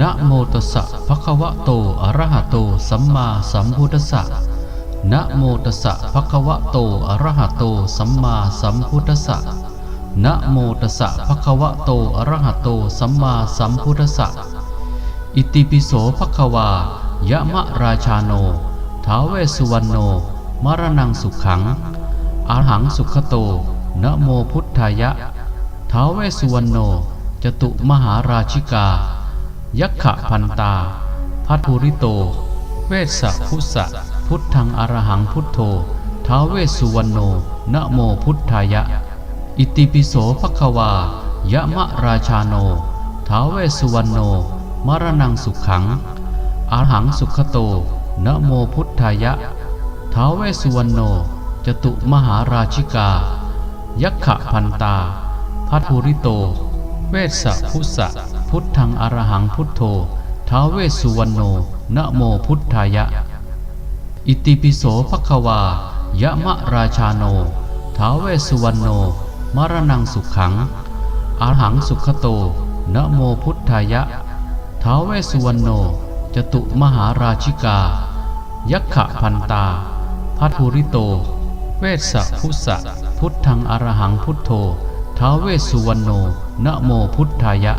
นะโมตัสสะภะคะวะโต อะระหะโต สัมมาสัมพุทธัสสะ นะโมตัสสะภะคะวะโต อะระหะโต สัมมาสัมพุทธัสสะ นะโมตัสสะภะคะวะโต อะระหะโต สัมมาสัมพุทธัสสะ อิติปิโสภะคะวา ยะมะราชาโน ท้าเวสุวรรณโน มรณังสุขัง อาหังสุขโต นะโมพุทธายะ ท้าเวสสุวรรณโน จตุมหาราชิกา ยักขะพันตาพัทุริโต เวสสะพุสะ พุทธังอรหังพุทโธท้าเวสุวรรณโนนะโมพุทธายะ อิติปิโสภะควายะมะราชาโนท้าเวสุวรรณโน มรณังสุขังอาหังสุขโตนะโมพุทธายะท้าเวสุวรรณโน จตุมหาราชิกา ยักขะพันตาพัทุริโต เวสสะพุสะ พุทธังอรหังพุทโธท้าเวสุวรรณโนนะโมพุทธายะ อิติปิโสภะคะวายะมะราชาโนท้าเวสุวรรณโน มรณังสุขขังอาหังสุขโตนะโมพุทธายะท้าเวสุวรรณโนจตุมหาราชิกา ยักขะพันตาพัทุริโต เวสสะพุสะพุทธังอรหังพุทโธท้าเวสสุวรรณโนนะโมพุทธายะ